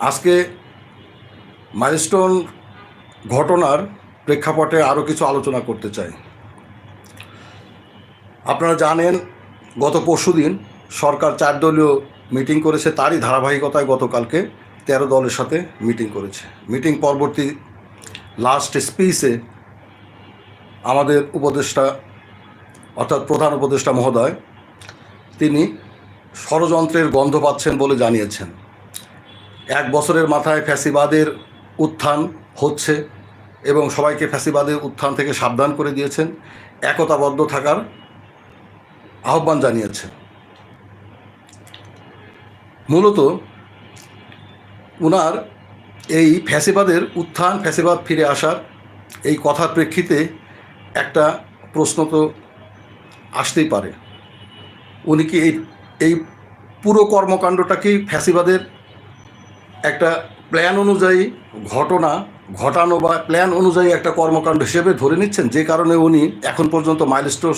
আজকে মাইলস্টোন ঘটনার প্রেক্ষাপটে আরও কিছু আলোচনা করতে চাই। আপনারা জানেন, গত পরশুদিন সরকার চার দলীয় মিটিং করেছে, তারই ধারাবাহিকতায় গতকালকে তেরো দলের সাথে মিটিং করেছে। মিটিং পরবর্তী লাস্ট স্পিচে আমাদের উপদেষ্টা, অর্থাৎ প্রধান উপদেষ্টা মহোদয়, তিনি ষড়যন্ত্রের গন্ধ পাচ্ছেন বলে জানিয়েছেন। এক বছরের মাথায় ফ্যাসিবাদের উত্থান হচ্ছে এবং সবাইকে ফ্যাসিবাদের উত্থান থেকে সাবধান করে দিয়েছেন, একতাবদ্ধ থাকার আহ্বান জানিয়েছেন। মূলত উনার এই ফ্যাসিবাদের উত্থান, ফ্যাসিবাদ ফিরে আসার এই কথার প্রেক্ষিতে একটা প্রশ্ন তো আসতেই পারে। উনি কি এই এই পুরো কর্মকাণ্ডটাকেই ফ্যাসিবাদের একটা প্ল্যান অনুযায়ী ঘটনা, ঘটানো বা প্ল্যান অনুযায়ী একটা কর্মকাণ্ড হিসেবে ধরে নিচ্ছেন, যে কারণে উনি এখন পর্যন্ত মাইলস্টোন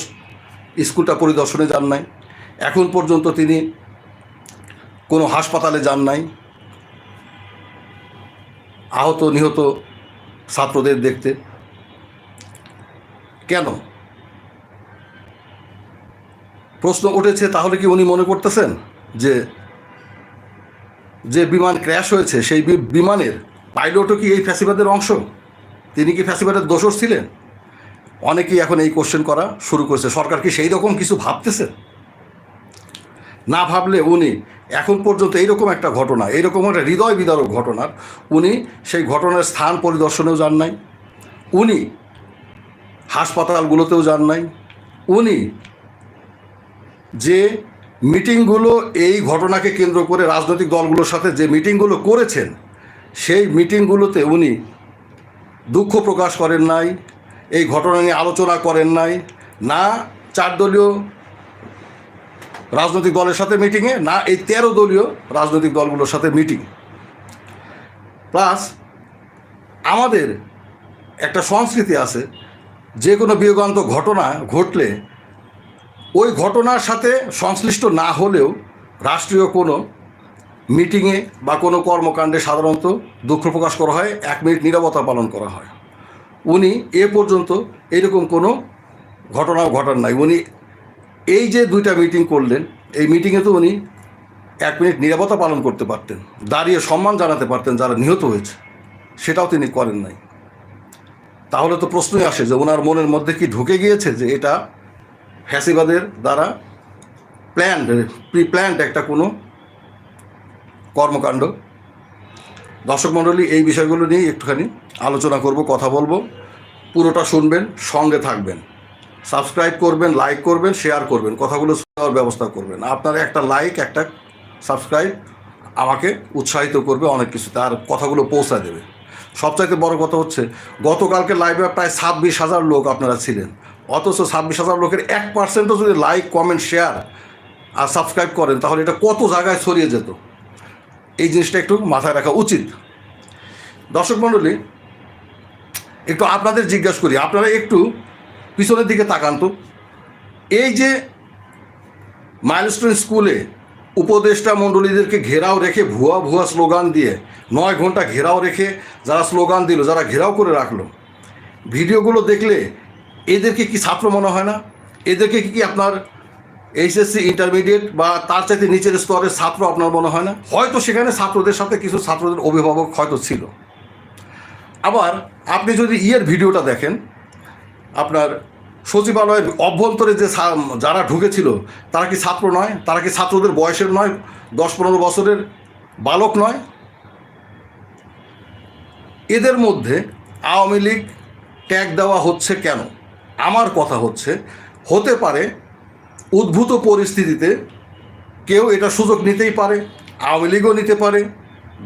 স্কুলটা পরিদর্শনে যান নাই। এখন পর্যন্ত তিনি কোনো হাসপাতালে যান নাই। আহত, নিহত ছাত্রদের দেখতে। কেন? প্রশ্ন উঠেছে, তাহলে কি উনি মনে করতেছেন যে যে বিমান ক্র্যাশ হয়েছে, সেই বিমানের পাইলটও কি এই ফ্যাসিবাদের অংশ? তিনি কি ফ্যাসিবাদের দোষর ছিলেন? অনেকেই এখন এই কোশ্চেন করা শুরু করেছে। সরকার কি সেই রকম কিছু ভাবতেছে? না ভাবলে উনি এখন পর্যন্ত এইরকম একটা ঘটনা, এইরকম একটা হৃদয় বিদারক ঘটনার উনি সেই ঘটনার স্থান পরিদর্শনেও যান নাই, উনি হাসপাতালগুলোতেও যান নাই, উনি যে মিটিংগুলো এই ঘটনাকে কেন্দ্র করে রাজনৈতিক দলগুলোর সাথে যে মিটিংগুলো করেছেন, সেই মিটিংগুলোতে উনি দুঃখ প্রকাশ করেন নাই, এই ঘটনা নিয়ে আলোচনা করেন নাই, না চার দলীয় রাজনৈতিক দলের সাথে মিটিংয়ে, না এই তেরো দলীয় রাজনৈতিক দলগুলোর সাথে মিটিং। প্লাস আমাদের একটা সংস্কৃতি আছে, যে কোনো বিয়োগান্ত ঘটনা ঘটলে ওই ঘটনার সাথে সংশ্লিষ্ট না হলেও রাষ্ট্রীয় কোনো মিটিংয়ে বা কোনো কর্মকাণ্ডে সাধারণত দুঃখ প্রকাশ করা হয়, এক মিনিট নিরবতা পালন করা হয়। উনি এ পর্যন্ত এরকম কোনো ঘটনাও ঘটান নাই। উনি এই যে দুইটা মিটিং করলেন, এই মিটিংয়ে তো উনি এক মিনিট নিরাপত্তা পালন করতে পারতেন, দাঁড়িয়ে সম্মান জানাতে পারতেন যারা নিহত হয়েছে, সেটাও তিনি করেন নাই। তাহলে তো প্রশ্নই আসে যে ওনার মনের মধ্যে কি ঢুকে গিয়েছে যে এটা ফ্যাসিবাদের দ্বারা প্ল্যান্ড প্রি প্ল্যান্ড একটা কোনো কর্মকাণ্ড। দর্শক মণ্ডলী, এই বিষয়গুলো নিয়ে একটুখানি আলোচনা করব, কথা বলব। পুরোটা শুনবেন, সঙ্গে থাকবেন। সাবস্ক্রাইব করবেন, লাইক করবেন, শেয়ার করবেন, কথাগুলো শোনার ব্যবস্থা করবেন। আপনার একটা লাইক, একটা সাবস্ক্রাইব আমাকে উৎসাহিত করবে অনেক কিছু তার কথাগুলো পৌঁছায় দেবে। সবচাইতে বড় কথা হচ্ছে, গতকালকে লাইভে প্রায় ছাব্বিশ হাজার লোক আপনারা ছিলেন। অথচ ছাব্বিশ হাজার লোকের এক পার্সেন্টও যদি লাইক কমেন্ট শেয়ার আর সাবস্ক্রাইব করেন, তাহলে এটা কত জায়গায় ছড়িয়ে যেত? এই জিনিসটা একটু মাথায় রাখা উচিত। দর্শক মণ্ডলী, একটু আপনাদের জিজ্ঞাসা করি, আপনারা একটু পিছনের দিকে তাকান তো। এই যে মাইলস্টোন স্কুলে উপদেষ্টা মণ্ডলীদেরকে ঘেরাও রেখে, ভুয়া ভুয়া স্লোগান দিয়ে, নয় ঘণ্টা ঘেরাও রেখে যারা স্লোগান দিল, যারা ঘেরাও করে রাখল, ভিডিওগুলো দেখলে এদেরকে কি ছাত্র মনে হয় না? এদেরকে কি আপনার এইচএসসি ইন্টারমিডিয়েট বা তার চাইতে নিচের স্তরের ছাত্র আপনার মনে হয় না? হয়তো সেখানে ছাত্রদের সাথে কিছু ছাত্রদের অভিভাবক হয়তো ছিল। আবার আপনি যদি ইয়ের ভিডিওটা দেখেন, আপনার সচিবালয়ের অভ্যন্তরে যে যারা ঢুকেছিল, তারা কি ছাত্র নয়? তারা কি ছাত্রদের বয়সের নয়? দশ পনেরো বছরের বালক নয়? এদের মধ্যে আওয়ামী লীগ ট্যাগ দেওয়া হচ্ছে কেন? আমার কথা হচ্ছে, হতে পারে উদ্ভূত পরিস্থিতিতে কেউ এটা সুযোগ নিতেই পারে, আওয়ামী লীগও নিতে পারে,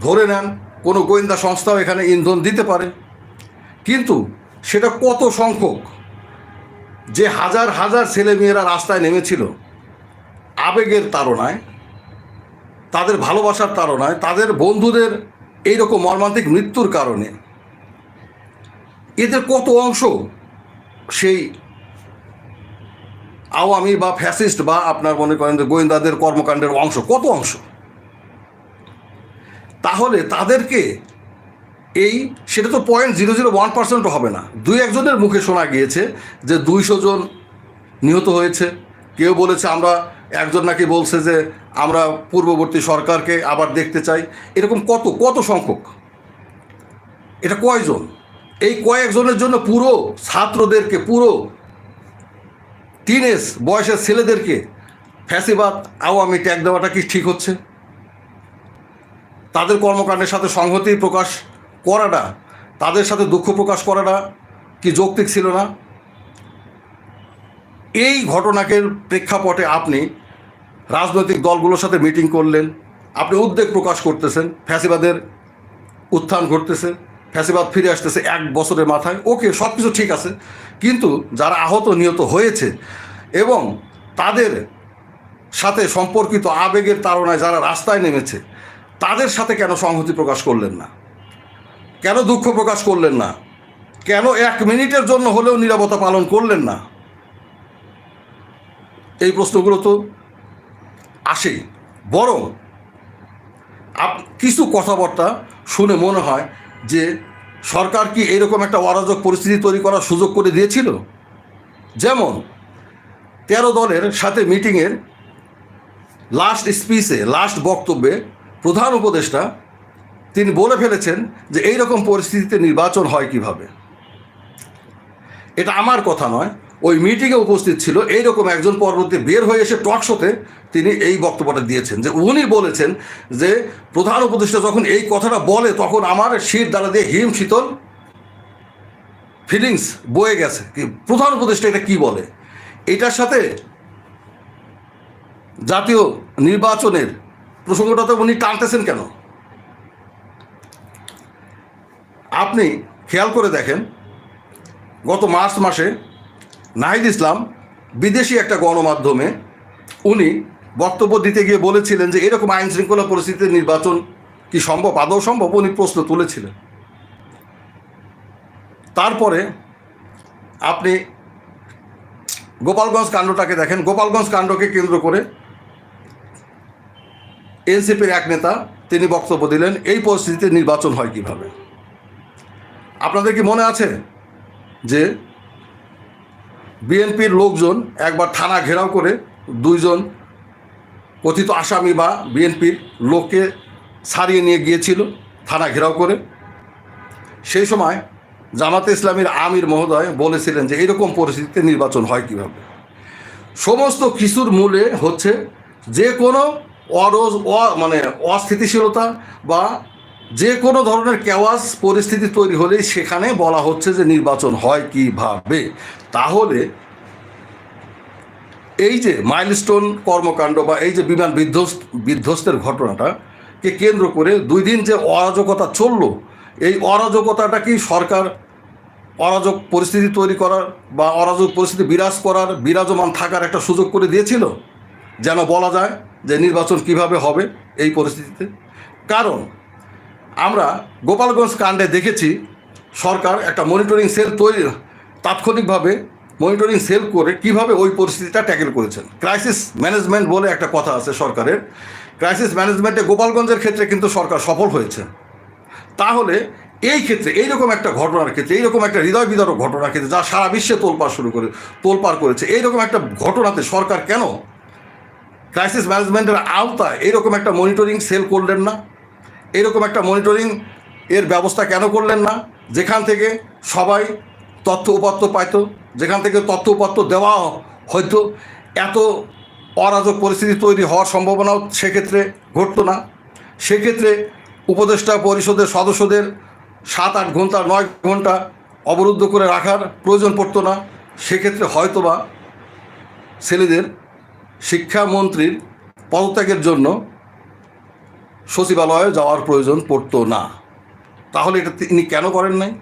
ধরে নেন কোনো গোয়েন্দা সংস্থাও এখানে ইন্ধন দিতে পারে। কিন্তু সেটা কত সংখ্যক? যে হাজার হাজার ছেলেমেয়েরা রাস্তায় নেমেছিল, আবেগের তাড়নায়, তাদের ভালোবাসার তাড়নায়, তাদের বন্ধুদের এইরকম মর্মান্তিক মৃত্যুর কারণে। এদের কত অংশ সেই আওয়ামী বা ফ্যাসিস্ট বা আপনার মনে করেন যে গোয়েন্দাদের কর্মকাণ্ডের অংশ, কত অংশ? তাহলে তাদেরকে এই, সেটা তো পয়েন্ট জিরো জিরো ওয়ান পার্সেন্টও হবে না। দুই একজনের মুখে শোনা গিয়েছে যে দুইশো জন নিহত হয়েছে। কেউ বলেছে আমরা, একজন নাকি বলছে যে আমরা পূর্ববর্তী সরকারকে আবার দেখতে চাই। এরকম কত কত সংখ্যক? এটা কয়জন? এই কয়েকজনের জন্য পুরো ছাত্রদেরকে, পুরো টিনেজ বয়সের ছেলেদেরকে ফ্যাসিবাদ, আওয়ামী ট্যাগ দেওয়াটা কি ঠিক হচ্ছে? তাদের কর্মকাণ্ডের সাথে সংহতি প্রকাশ করাটা, তাদের সাথে দুঃখ প্রকাশ করাটা কি যৌক্তিক ছিল না? এই ঘটনাকে প্রেক্ষাপটে আপনি রাজনৈতিক দলগুলোর সাথে মিটিং করলেন, আপনি উদ্বেগ প্রকাশ করতেছেন, ফ্যাসিবাদের উত্থান ঘটতেছে। ফ্যাসিবাদ ফিরে আসতেছে এক বছরের মাথায়। ওকে সব কিছু ঠিক আছে। কিন্তু যারা আহত, নিহত হয়েছে এবং তাদের সাথে সম্পর্কিত আবেগের তাড়নায় যারা রাস্তায় নেমেছে, তাদের সাথে কেন সংহতি প্রকাশ করলেন না? কেন দুঃখ প্রকাশ করলেন না? কেন এক মিনিটের জন্য হলেও নিরাপত্তা পালন করলেন না? এই প্রশ্নগুলো তো আসেই। বরং আপ কিছু কথাবার্তা শুনে মনে হয় যে সরকার কি এরকম একটা অরাজক পরিস্থিতি তৈরি করার সুযোগ করে দিয়েছিল? যেমন, তেরো দলের সাথে মিটিংয়ের লাস্ট স্পিচে লাস্ট বক্তব্যে প্রধান উপদেষ্টা তিনি বলে ফেলেছেন যে এই রকম পরিস্থিতিতে নির্বাচন হয় কীভাবে। এটা আমার কথা নয় ওই মিটিংয়ে উপস্থিত ছিল, এইরকম একজন পরবর্তী বের হয়ে এসে টক শোতে তিনি এই বক্তব্যটা দিয়েছেন যে উনি বলেছেন যে প্রধান উপদেষ্টা যখন এই কথাটা বলে তখন আমার শীত দ্বারা দিয়ে হিম শীতল ফিলিংস বয়ে গেছে। প্রধান উপদেষ্টা এটা কি বলে? এটার সাথে জাতীয় নির্বাচনের প্রসঙ্গটাতে উনি টানতেছেন কেন? আপনি খেয়াল করে দেখেন, গত মার্চ মাসে নাহিদ ইসলাম, বিদেশি একটা গণমাধ্যমে উনি বক্তব্য দিতে গিয়ে বলেছিলেন যে এরকম আইন শৃঙ্খলা পরিস্থিতিতে নির্বাচন কি সম্ভব, আদৌ সম্ভব? উনি প্রশ্ন তুলেছিলেন। তারপরে আপনি গোপালগঞ্জ কাণ্ডটাকে দেখেন। গোপালগঞ্জ কাণ্ডকে কেন্দ্র করে এনসিপির এক নেতা তিনি বক্তব্য দিলেন, এই পরিস্থিতিতে নির্বাচন হয় কীভাবে? আপনাদের কি মনে আছে যে বিএনপির লোকজন একবার থানা ঘেরাও করে দুইজন কথিত আসামি বা বিএনপির লোককে ছাড়িয়ে নিয়ে গিয়েছিল থানা ঘেরাও করে। সেই সময় জামাতে ইসলামীর আমির মহোদয় বলেছিলেন যে, এরকম পরিস্থিতিতে নির্বাচন হয় কীভাবে? সমস্ত কিছুর মূলে হচ্ছে যে কোনো অরোজ অ মানে অস্থিতিশীলতা বা যে কোনো ধরনের কেওয়াস পরিস্থিতি তৈরি হলেই সেখানে বলা হচ্ছে যে নির্বাচন হয় কীভাবে। তাহলে এই যে মাইলস্টোন কর্মকাণ্ড বা এই যে বিমান বিধ্বস্ত, বিধ্বস্তের ঘটনাটাকে কেন্দ্র করে দুই দিন যে অরাজকতা চলল, এই অরাজকতাটা কি সরকার অরাজক পরিস্থিতি তৈরি করার বা অরাজক পরিস্থিতি বিরাজ করার, বিরাজমান থাকার একটা সুযোগ করে দিয়েছিল? যেন বলা যায় যে নির্বাচন কীভাবে হবে এই পরিস্থিতিতে। কারণ আমরা গোপালগঞ্জ কাণ্ডে দেখেছি, সরকার একটা মনিটরিং সেল তৈরি, তাৎক্ষণিকভাবে মনিটরিং সেল করে কীভাবে ওই পরিস্থিতিটা ট্যাকেল করেছেন। ক্রাইসিস ম্যানেজমেন্ট বলে একটা কথা আছে সরকারের। ক্রাইসিস ম্যানেজমেন্টে গোপালগঞ্জের ক্ষেত্রে কিন্তু সরকার সফল হয়েছে। তাহলে এই ক্ষেত্রে, এইরকম একটা ঘটনার ক্ষেত্রে, এইরকম একটা হৃদয় বিদারক ঘটনার ক্ষেত্রে যা সারা বিশ্বে তোলপাড় শুরু করে, তোলপাড় করেছে, এইরকম একটা ঘটনাতে সরকার কেন? ক্রাইসিস ম্যানেজমেন্টের আওতায় এইরকম একটা মনিটরিং সেল করলেন না? এরকম একটা মনিটরিং এর ব্যবস্থা কেন করলেন না? যেখান থেকে সবাই তথ্য উপাত্ত পাইতো, যেখান থেকে তথ্য উপাত্ত দেওয়া হয়তো এত অরাজক পরিস্থিতি তৈরি হওয়ার সম্ভাবনাও সেক্ষেত্রে ঘটতো না। সেক্ষেত্রে উপদেষ্টা পরিষদের সদস্যদের সাত আট ঘণ্টা, নয় ঘণ্টা অবরুদ্ধ করে রাখার প্রয়োজন পড়তো না। সেক্ষেত্রে হয়তোবা ছেলেদের শিক্ষামন্ত্রীর পদত্যাগের জন্য সচিবালয়ে যাওয়ার প্রয়োজন পড়তো না। তাহলে এটা তিনি কেন করেন নাই?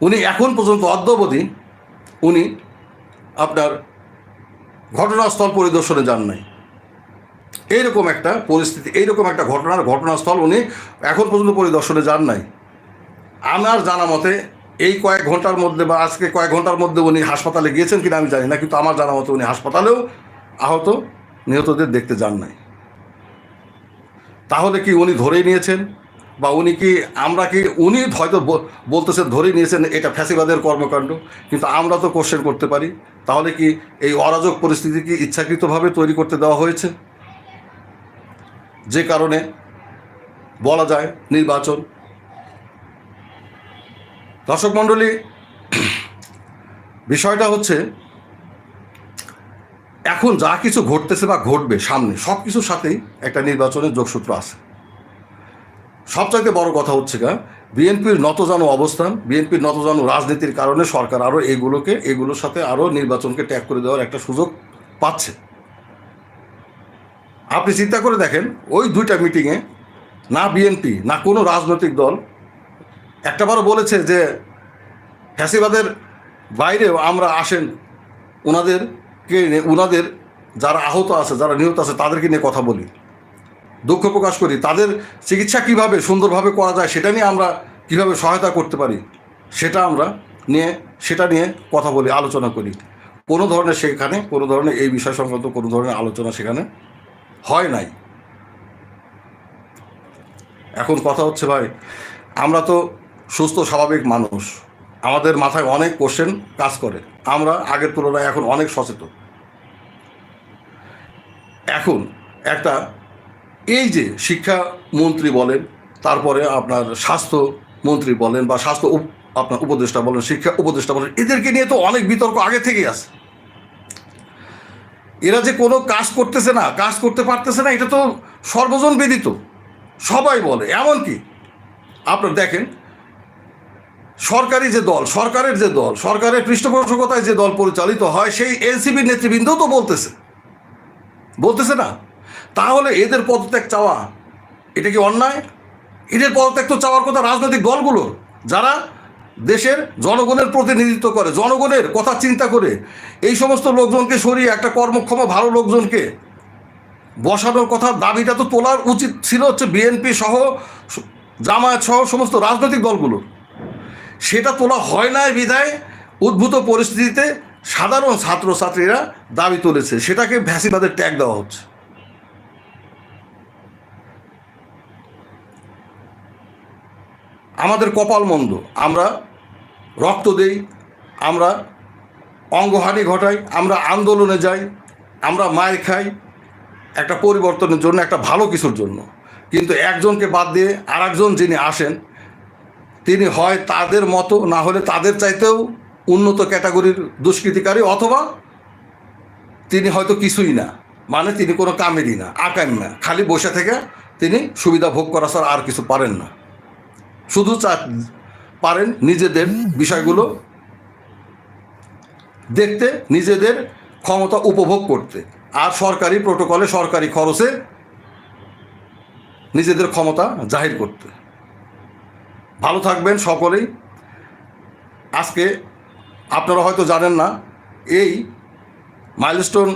উনি এখন পর্যন্ত অদ্যবধি উনি আপনার ঘটনাস্থল পরিদর্শনে যান নাই। এইরকম একটা পরিস্থিতি, এইরকম একটা ঘটনার ঘটনাস্থল উনি এখন পর্যন্ত পরিদর্শনে যান নাই। আমার জানা মতে এই কয়েক ঘণ্টার মধ্যে বা আজকে কয়েক ঘণ্টার মধ্যে উনি হাসপাতালে গিয়েছেন কিনা আমি জানি না, কিন্তু আমার জানা মতে উনি হাসপাতালেও আহত, নিহতদের দেখতে যান নাই। তাহলে কি উনি ধরেই নিয়েছেন? বা উনি কি আমরা কি, উনি হয়তো বলতেছেন ধরেই নিয়েছেন, এটা ফ্যাসিবাদের কর্মকাণ্ড, কিন্তু আমরা তো কোশ্চেন করতে পারি। তাহলে কি এই অরাজক পরিস্থিতি কি ইচ্ছাকৃতভাবে তৈরি করতে দেওয়া হয়েছে? যে কারণে বলা যায় নির্বাচন। দর্শক মণ্ডলী, বিষয়টা হচ্ছে এখন যা কিছু ঘটতেছে বা ঘটবে সামনে, সব কিছুর সাথেই একটা নির্বাচনের যোগসূত্র আছে। সবচাইতে বড় কথা হচ্ছে গা, বিএনপির নতজানু অবস্থান, বিএনপির নতজানু রাজনীতির কারণে সরকার আরও এগুলোকে, এগুলোর সাথে আরও নির্বাচনকে ট্যাগ করে দেওয়ার একটা সুযোগ পাচ্ছে। আপনি চিন্তা করে দেখেন, ওই দুইটা মিটিংয়ে না বিএনপি, না কোনো রাজনৈতিক দল একটাবারও বলেছে যে ফ্যাসিবাদের বাইরেও আমরা আসেন ওনাদেরকে নিয়ে- ওনাদের যারা আহত আছে, যারা নিহত আছে, তাদেরকে নিয়ে কথা বলি। দুঃখ প্রকাশ করি। তাদের চিকিৎসা কীভাবে সুন্দরভাবে করা যায়, সেটা নিয়ে আমরা কীভাবে সহায়তা করতে পারি, সেটা আমরা নিয়ে, সেটা নিয়ে কথা বলি, আলোচনা করি। কোনো ধরনের সেখানে, কোনো ধরনের এই বিষয় সংক্রান্ত কোনো ধরনের আলোচনা সেখানে হয় নাই। এখন কথা হচ্ছে, ভাই, আমরা তো সুস্থ, স্বাভাবিক মানুষ। আমাদের মাথায় অনেক কোশ্চেন কাজ করে। আমরা আগের তুলনায় এখন অনেক সচেতন। এখন একটা এই যে শিক্ষামন্ত্রী বলেন, তারপরে আপনার স্বাস্থ্য মন্ত্রী বলেন বা স্বাস্থ্য আপনার উপদেষ্টা বলেন, শিক্ষা উপদেষ্টা বলেন, এদেরকে নিয়ে তো অনেক বিতর্ক আগে থেকেই আছে। এরা যে কোনো কাজ করতেছে না, কাজ করতে পারতেছে না, এটা তো সর্বজন বিদিত সবাই বলে, এমনকি আপনার দেখেন সরকারি যে দল, সরকারের যে দল, সরকারের পৃষ্ঠপোষকতায় যে দল পরিচালিত হয়, সেই এনসিবির নেতৃবৃন্দও তো বলতেছে। বলতেছে না? তাহলে এদের পদত্যাগ চাওয়া, এটা কি অন্যায়? এদের পদত্যাগ তো চাওয়ার কথা রাজনৈতিক দলগুলো যারা দেশের জনগণের প্রতিনিধিত্ব করে, জনগণের কথা চিন্তা করে, এই সমস্ত লোকজনকে সরিয়ে একটা কর্মক্ষম, ভালো লোকজনকে বসানোর কথা, দাবিটা তো তোলার উচিত ছিল হচ্ছে বিএনপি সহ, জামায়াত সহ সমস্ত রাজনৈতিক দলগুলো সেটা তোলা হয় না বিধায় উদ্ভূত পরিস্থিতিতে সাধারণ ছাত্রছাত্রীরা দাবি তুলেছে। সেটাকে ভ্যাসিবাদের ট্যাগ দেওয়া হচ্ছে। আমাদের কপাল মন্দ। আমরা রক্ত দেই, আমরা অঙ্গহানি ঘটাই, আমরা আন্দোলনে যাই, আমরা মায়ের খাই, একটা পরিবর্তনের জন্য, একটা ভালো কিছুর জন্য। কিন্তু একজনকে বাদ দিয়ে আর যিনি আসেন তিনি হয় তাদের মতো, না হলে তাদের চাইতেও উন্নত ক্যাটাগরির দুষ্কৃতিকারী অথবা তিনি হয়তো কিছুই না। মানে তিনি কোনো কামেরই না, আকাম না। খালি বসে থেকে তিনি সুবিধা ভোগ করা ছাড়া আর কিছু পারেন না। শুধু চা, পারেন নিজেদের বিষয়গুলো দেখতে, নিজেদের ক্ষমতা উপভোগ করতে। আর সরকারি প্রোটোকলে সরকারি খরচে নিজেদের ক্ষমতা জাহির করতে। ভালো থাকবেন সকলেই। আজকে আপনারা হয়তো জানেন না, এই মাইলস্টোন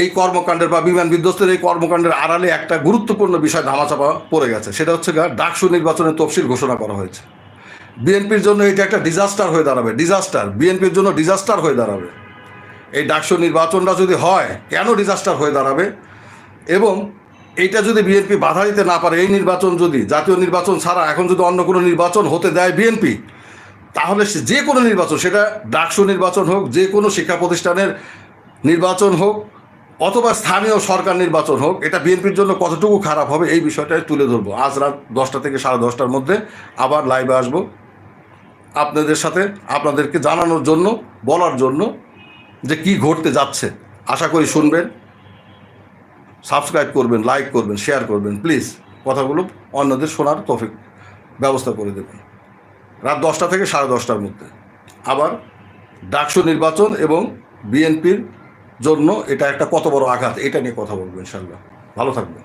এই কর্মকাণ্ডের বা বিমান বিধ্বস্তের এই কর্মকাণ্ডের আড়ালে একটা গুরুত্বপূর্ণ বিষয় ধামাচাপা পড়ে গেছে, সেটা হচ্ছে ডাকসু নির্বাচনের তফসিল ঘোষণা করা হয়েছে। বিএনপির জন্য এটা একটা ডিজাস্টার হয়ে দাঁড়াবে ডিজাস্টার বিএনপির জন্য ডিজাস্টার হয়ে দাঁড়াবে। এই ডাকসু নির্বাচনটা যদি হয়, কেন ডিজাস্টার হয়ে দাঁড়াবে? এবং এইটা যদি বিএনপি বাধা দিতে না পারে, এই নির্বাচন যদি, জাতীয় নির্বাচন ছাড়া এখন যদি অন্য কোনো নির্বাচন হতে দেয় বিএনপি, তাহলে সে যে কোনো নির্বাচন, সেটা ডাকসু নির্বাচন হোক, যে কোনো শিক্ষা প্রতিষ্ঠানের নির্বাচন হোক, অথবা স্থানীয় সরকার নির্বাচন হোক, এটা বিএনপির জন্য কতটুকু খারাপ হবে এই বিষয়টাই তুলে ধরবো। আজ রাত দশটা থেকে সাড়ে দশটার মধ্যে আবার লাইভে আসব। আপনাদের সাথে, আপনাদেরকে জানানোর জন্য, বলার জন্য যে কি ঘটতে যাচ্ছে। আশা করি শুনবেন। সাবস্ক্রাইব করবেন লাইক করবেন শেয়ার করবেন প্লিজ কথাগুলো অন্যদের শোনার তফিক ব্যবস্থা করে দেবেন। রাত দশটা থেকে সাড়ে দশটার মধ্যে। আবার ডাকসু নির্বাচন এবং বিএনপির জন্য এটা একটা কত বড় আঘাত, এটা নিয়ে কথা বলবেন ইনশাল্লাহ ভালো থাকবেন।